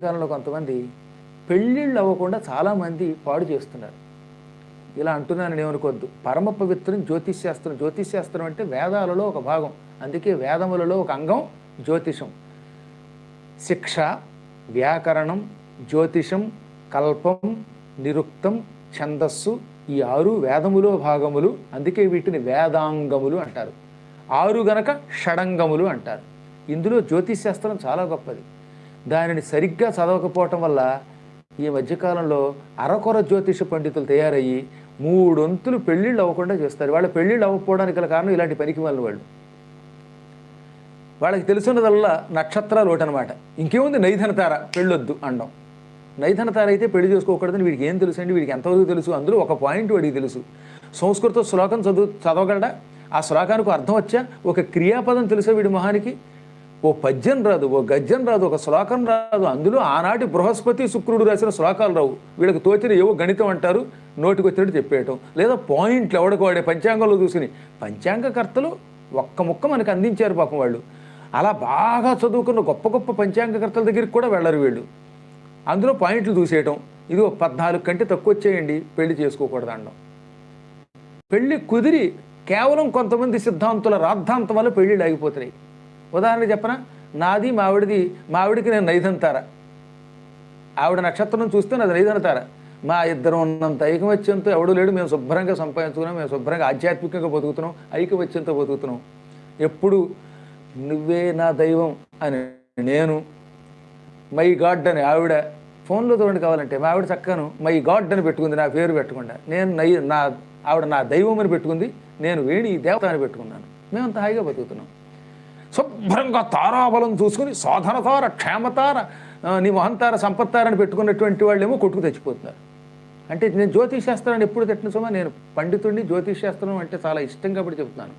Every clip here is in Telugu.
కాలంలో కొంతమంది పెళ్ళిళ్ళు అవ్వకుండా చాలామంది పాడు చేస్తున్నారు. ఇలా అంటున్నానని ఏమనుకోవద్దు పరమ పవిత్రం జ్యోతిష్ శాస్త్రం. జ్యోతిష్ శాస్త్రం అంటే వేదాలలో ఒక భాగం. అందుకే వేదములలో ఒక అంగం జ్యోతిషం. శిక్ష వ్యాకరణం జ్యోతిషం కల్పం నిరుక్తం ఛందస్సు ఈ ఆరు వేదములో భాగములు. అందుకే వీటిని వేదాంగములు అంటారు. ఆరు గనక షడంగములు అంటారు. ఇందులో జ్యోతిష్ శాస్త్రం చాలా గొప్పది. దానిని సరిగ్గా చదవకపోవటం వల్ల ఈ మధ్యకాలంలో అరకొర జ్యోతిష పండితులు తయారయ్యి మూడొంతులు పెళ్ళిళ్ళు అవ్వకుండా చేస్తారు. వాళ్ళ పెళ్ళిళ్ళు అవ్వకపోవడానికి గల కారణం ఇలాంటి పనికి వాళ్ళు వాళ్ళు. వాళ్ళకి తెలుసున్నదల్లా నక్షత్రాలు ఒకటి అనమాట ఇంకేముంది? నైధన తార. పెళ్ళొద్దు అండం. నైధన తార అయితే పెళ్ళి చేసుకోకూడదని వీడికి ఏం తెలుసు అండి? వీడికి ఎంతవరకు తెలుసు? అందులో ఒక పాయింట్ వాడికి తెలుసు. సంస్కృత శ్లోకం చదువు చదవగలడా? ఆ శ్లోకానికి అర్థం వచ్చా? ఒక క్రియాపదం తెలుసా వీడి మొహానికి? ఓ పద్యం రాదు ఓ గద్యం రాదు ఒక శ్లోకం రాదు. అందులో ఆనాటి బృహస్పతి శుక్రుడు రాసిన శ్లోకాలు రావు. వీళ్ళకి తోచిన ఏవో గణితం అంటారు నోటికి వచ్చినట్టు చెప్పేయటం. లేదా పాయింట్లు ఎవడికి వాడే పంచాంగంలో చూసుకుని పంచాంగకర్తలు ఒక్క ముక్క మనకు అందించారు పాపం వాళ్ళు. అలా బాగా చదువుకున్న గొప్ప గొప్ప పంచాంగకర్తల దగ్గరికి కూడా వెళ్ళరు వీళ్ళు. అందులో పాయింట్లు చూసేయటం. ఇది ఒక పద్నాలుగు కంటే తక్కువ వచ్చేయండి పెళ్ళి చేసుకోకూడదు అనడం పెళ్ళి కుదిరి కేవలం కొంతమంది సిద్ధాంతుల రాద్ధాంతం వల్ల పెళ్ళిళ్ళు ఆగిపోతున్నాయి. ఉదాహరణ చెప్పనా? నాది మావిడిది మావిడికి నేను నైదంతారా ఆవిడ నక్షత్రం చూస్తే నాది నైదంతారా మా ఇద్దరం ఉన్నంత ఐకమత్యంతో ఎవడు లేడు. మేము శుభ్రంగా సంపాదించుకున్నాం. మేము శుభ్రంగా ఆధ్యాత్మికంగా బతుకుతున్నాం. ఐకమత్యంతో బతుకుతున్నాం. ఎప్పుడు? నువ్వే నా దైవం అని నేను మై గాడ్ అని ఆవిడ ఫోన్లో చూడండి కావాలంటే మా ఆవిడ చక్కను మై గాడ్ అని పెట్టుకుంది నా పేరు పెట్టకుండా. నేను నై నా ఆవిడ నా దైవం అని పెట్టుకుంది నేను వేణి దేవత అని పెట్టుకున్నాను. మేమంత హాయిగా బతుకుతున్నాం. శుభ్రంగా తారాబలం చూసుకుని సాధనతార క్షేమతార నీ మహంతార సంపత్తారని పెట్టుకున్నటువంటి వాళ్ళేమో కొట్టుకు తెచ్చిపోతున్నారు. అంటే నేను జ్యోతిష్ శాస్త్రాన్ని ఎప్పుడు తిట్టిన సుమా నేను పండితుడిని జ్యోతిష్ శాస్త్రం అంటే చాలా ఇష్టం కాబట్టి చెబుతున్నాను.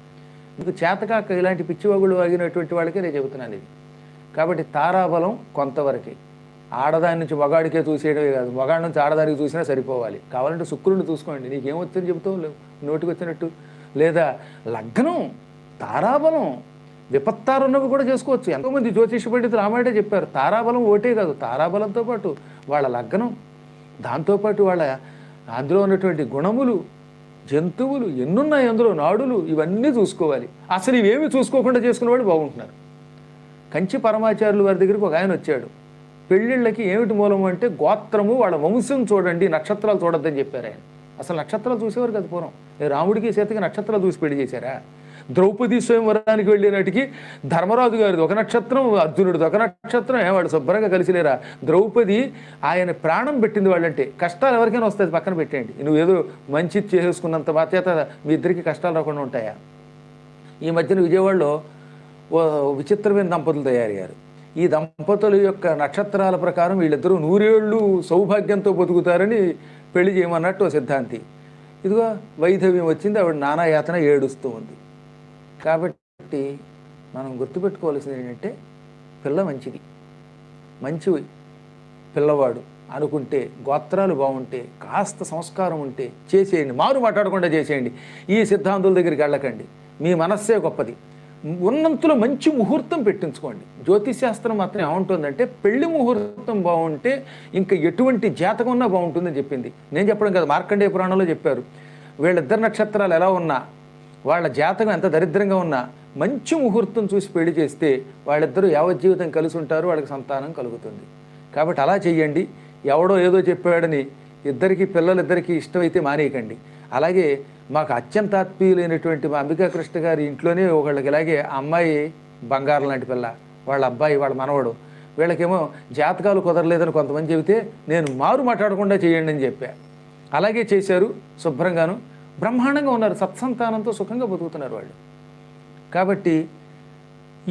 మీకు చేతకాక ఇలాంటి పిచ్చివాగులు వాగినటువంటి వాళ్ళకే నేను చెబుతున్నాను ఇది. కాబట్టి తారాబలం కొంతవరకే. ఆడదాని నుంచి మగాడికే చూసేయడమే కాదు మగాడి నుంచి ఆడదానికి చూసినా సరిపోవాలి. కావాలంటే శుక్రుడిని చూసుకోండి. నీకేమొచ్చని చెబుతావు? లేవు. నోటికి వచ్చినట్టు. లేదా లగ్నం తారాబలం విపత్తారున్నవి కూడా చేసుకోవచ్చు. ఎంతోమంది జ్యోతిష పండితులు ఆ చెప్పారు. తారాబలం ఓటే కాదు. తారాబలంతో పాటు వాళ్ళ లగ్నం దాంతోపాటు వాళ్ళ అందులో ఉన్నటువంటి గుణములు జంతువులు ఎన్నున్నాయి అందులో? నాడులు ఇవన్నీ చూసుకోవాలి. అసలు ఇవేమి చూసుకోకుండా చేసుకునే వాళ్ళు బాగుంటున్నారు. కంచి పరమాచార్యులు వారి దగ్గరికి ఒక ఆయన వచ్చాడు. పెళ్ళిళ్ళకి ఏమిటి మూలం అంటే గోత్రము వాళ్ళ వంశం చూడండి నక్షత్రాలు చూడొద్దని చెప్పారు ఆయన. అసలు నక్షత్రాలు చూసేవారు కదా పూర్వం. రాముడికి సీతకి నక్షత్రాలు చూసి పెళ్ళి చేశారా? ద్రౌపది స్వయంవరానికి వెళ్ళినటికి ధర్మరాజు గారిది ఒక నక్షత్రం అర్జునుడిది ఒక నక్షత్రం ఏవాడు శుభ్రంగా కలిసిలేరా ద్రౌపది ఆయన ప్రాణం పెట్టింది వాళ్ళంటే కష్టాలు ఎవరికైనా వస్తుంది పక్కన పెట్టేయండి. నువ్వు ఏదో మంచి చేసుకున్నంత బాధ్యత మీ ఇద్దరికి కష్టాలు రాకుండా ఉంటాయా? ఈ మధ్యన విజయవాడలో విచిత్రమైన దంపతులు తయారయ్యారు ఈ దంపతుల యొక్క నక్షత్రాల ప్రకారం వీళ్ళిద్దరూ నూరేళ్ళు సౌభాగ్యంతో బతుకుతారని పెళ్ళి చేయమన్నట్టు ఓ సిద్ధాంతి. ఇదిగో వైధవ్యం వచ్చింది ఆవిడ నానా యాతన ఏడుస్తూ ఉంది. కాబట్టి మనం గుర్తుపెట్టుకోవాల్సింది ఏంటంటే పిల్ల మంచిది. మంచి పిల్లవాడు అనుకుంటే గోత్రాలు బాగుంటే కాస్త సంస్కారం ఉంటే చేసేయండి. మారు మాట్లాడకుండా చేసేయండి. ఈ సిద్ధాంతుల దగ్గరికి వెళ్ళకండి. మీ మనస్సే గొప్పది. ఉన్నంతలో మంచి ముహూర్తం పెట్టించుకోండి. జ్యోతిశాస్త్రం మాత్రం ఏముంటుందంటే పెళ్ళి ముహూర్తం బాగుంటే ఇంకా ఎటువంటి జాతకం ఉన్నా బాగుంటుందని చెప్పింది. నేను చెప్పడం కదా మార్కండేయ పురాణంలో చెప్పారు. వీళ్ళిద్దరు నక్షత్రాలు ఎలా ఉన్నా వాళ్ళ జాతకం ఎంత దరిద్రంగా ఉన్నా మంచి ముహూర్తం చూసి పెళ్ళి చేస్తే వాళ్ళిద్దరూ యావజ్జీవితం కలిసి ఉంటారు వాళ్ళకి సంతానం కలుగుతుంది. కాబట్టి అలా చెయ్యండి. ఎవడో ఏదో చెప్పాడని ఇద్దరికి పిల్లలిద్దరికీ ఇష్టమైతే మానేయకండి. అలాగే మాకు అత్యంత ఆత్మీయులైనటువంటి మా అంబికా కృష్ణ గారి ఇంట్లోనే ఒకళ్ళకి ఇలాగే ఆ అమ్మాయి బంగారం లాంటి పిల్ల వాళ్ళ అబ్బాయి వాళ్ళ మనవడు వీళ్ళకేమో జాతకాలు కుదరలేదని కొంతమంది చెబితే నేను మారు మాట్లాడకుండా చేయండి అని చెప్పా. అలాగే చేశారు శుభ్రంగాను. బ్రహ్మాండంగా ఉన్నారు సత్సంతానంతో సుఖంగా బతుకుతున్నారు వాళ్ళు. కాబట్టి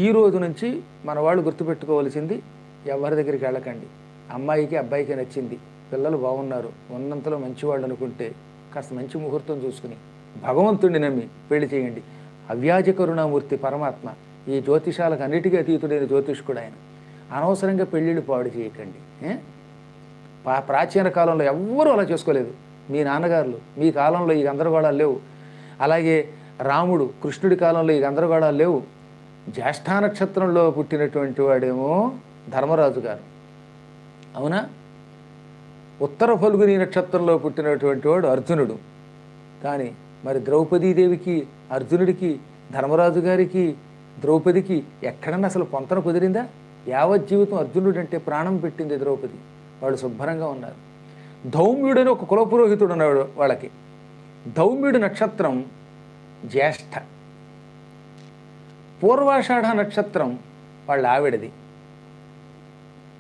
ఈ రోజు నుంచి మన వాళ్ళు గుర్తుపెట్టుకోవాల్సింది ఎవరి దగ్గరికి వెళ్ళకండి. అమ్మాయికి అబ్బాయికి నచ్చింది పిల్లలు బాగున్నారు ఉన్నంతలో మంచివాళ్ళు అనుకుంటే కాస్త మంచి ముహూర్తం చూసుకుని భగవంతుడిని నమ్మి పెళ్ళి చేయండి. అవ్యాజ కరుణామూర్తి పరమాత్మ ఈ జ్యోతిషాలకు అన్నిటికీ అతీతుడైన జ్యోతిష్కుడు ఆయన. అనవసరంగా పెళ్ళిళ్ళు పాడు చేయకండి పా ప్రాచీన కాలంలో ఎవ్వరూ అలా చేసుకోలేదు. మీ నాన్నగారులు మీ కాలంలో ఈ గందరగోళాలు లేవు. అలాగే రాముడు కృష్ణుడి కాలంలో ఈ గందరగోళాలు లేవు. జ్యేష్ఠా నక్షత్రంలో పుట్టినటువంటి వాడేమో ధర్మరాజు గారు. అవునా? ఉత్తర ఫల్గుని నక్షత్రంలో పుట్టినటువంటి వాడు అర్జునుడు. కానీ మరి ద్రౌపదీదేవికి అర్జునుడికి ధర్మరాజు గారికి ద్రౌపదికి ఎక్కడన్నా అసలు పొంతన కుదిరిందా? యావత్ జీవితం అర్జునుడు అంటే ప్రాణం పెట్టింది ద్రౌపది. వాళ్ళు శుభ్రంగా ఉన్నారు. ధౌమ్యుడని ఒక కులపురోహితుడు ఉన్నాడు వాళ్ళకి. ధౌమ్యుడి నక్షత్రం జ్యేష్ఠ. పూర్వాషాఢ నక్షత్రం వాళ్ళ ఆవిడది.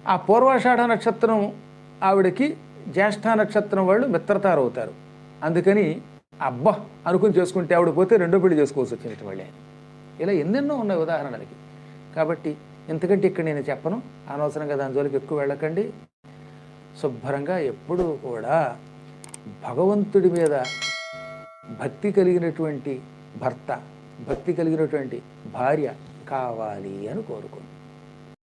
ఆ పూర్వాషాఢ నక్షత్రం ఆవిడకి జ్యేష్ఠ నక్షత్రం వాళ్ళు మిత్రతారు అవుతారు అందుకని అబ్బా అనుకుని చేసుకుంటే ఆవిడ పోతే రెండో పెళ్ళి చేసుకోవాల్సి వచ్చినట్టు వాళ్ళే ఇలా ఎన్నెన్నో ఉన్నాయి ఉదాహరణలకి. కాబట్టి ఎంతకంటే ఇక్కడ నేను చెప్పను. అనవసరంగా దాని జోలికి ఎక్కువ వెళ్ళకండి. శుభ్రంగా ఎప్పుడూ కూడా భగవంతుడి మీద భక్తి కలిగినటువంటి భర్త భక్తి కలిగినటువంటి భార్య కావాలి అని కోరుకుంది